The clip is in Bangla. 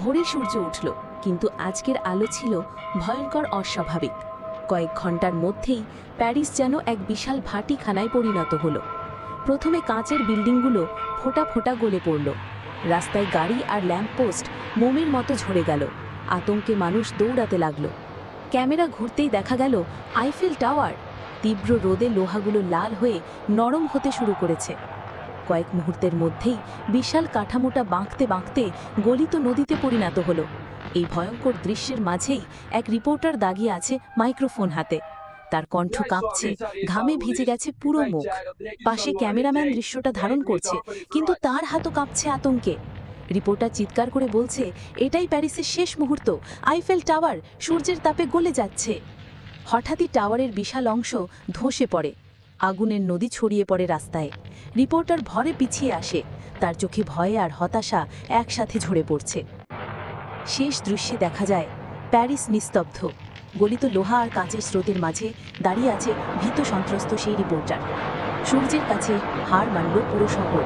ভোরে সূর্য উঠল, কিন্তু আজকের আলো ছিল ভয়ঙ্কর অস্বাভাবিক। কয়েক ঘণ্টার মধ্যেই প্যারিস যেন এক বিশাল ভাটিখানায় পরিণত হলো। প্রথমে কাঁচের বিল্ডিংগুলো ফোঁটা ফোঁটা গলে পড়ল। রাস্তায় গাড়ি আর ল্যাম্পপোস্ট মোমের মতো ঝরে গেল। আতঙ্কে মানুষ দৌড়াতে লাগল। ক্যামেরা ঘুরতেই দেখা গেল আইফেল টাওয়ার। তীব্র রোদে লোহাগুলো লাল হয়ে নরম হতে শুরু করেছে। কয়েক মুহূর্তের মধ্যেই বিশাল কাঠামোটা বাঁকতে বাঁকতে গলিত নদীতে পরিণত হলো। এই ভয়ঙ্কর দৃশ্যের মাঝেই এক রিপোর্টার দাগিয়ে আছে মাইক্রোফোন হাতে। তার কণ্ঠ কাঁপছে ঘামে ভিজে গেছে পুরো মুখ। পাশে ক্যামেরাম্যান দৃশ্যটা ধারণ করছে কিন্তু তার হাতও কাঁপছে আতঙ্কে। রিপোর্টার চিৎকার করে বলছে এটাই প্যারিসের শেষ মুহূর্ত। আইফেল টাওয়ার সূর্যের তাপে গলে যাচ্ছে। হঠাৎই টাওয়ারের বিশাল অংশ ধসে পড়ে। আগুনের নদী ছড়িয়ে পড়ে রাস্তায়। রিপোর্টার ভরে পিছিয়ে আসে। তার চোখে ভয়ে আর হতাশা একসাথে ঝরে পড়ছে। শেষ দৃশ্যে দেখা যায়, প্যারিস নিস্তব্ধ। গলিত লোহা আর কাঁচের স্রোতের মাঝে দাঁড়িয়ে আছে ভীত সন্ত্রস্ত সেই রিপোর্টার। সূর্যের কাছে হার মানল পুরো শহর।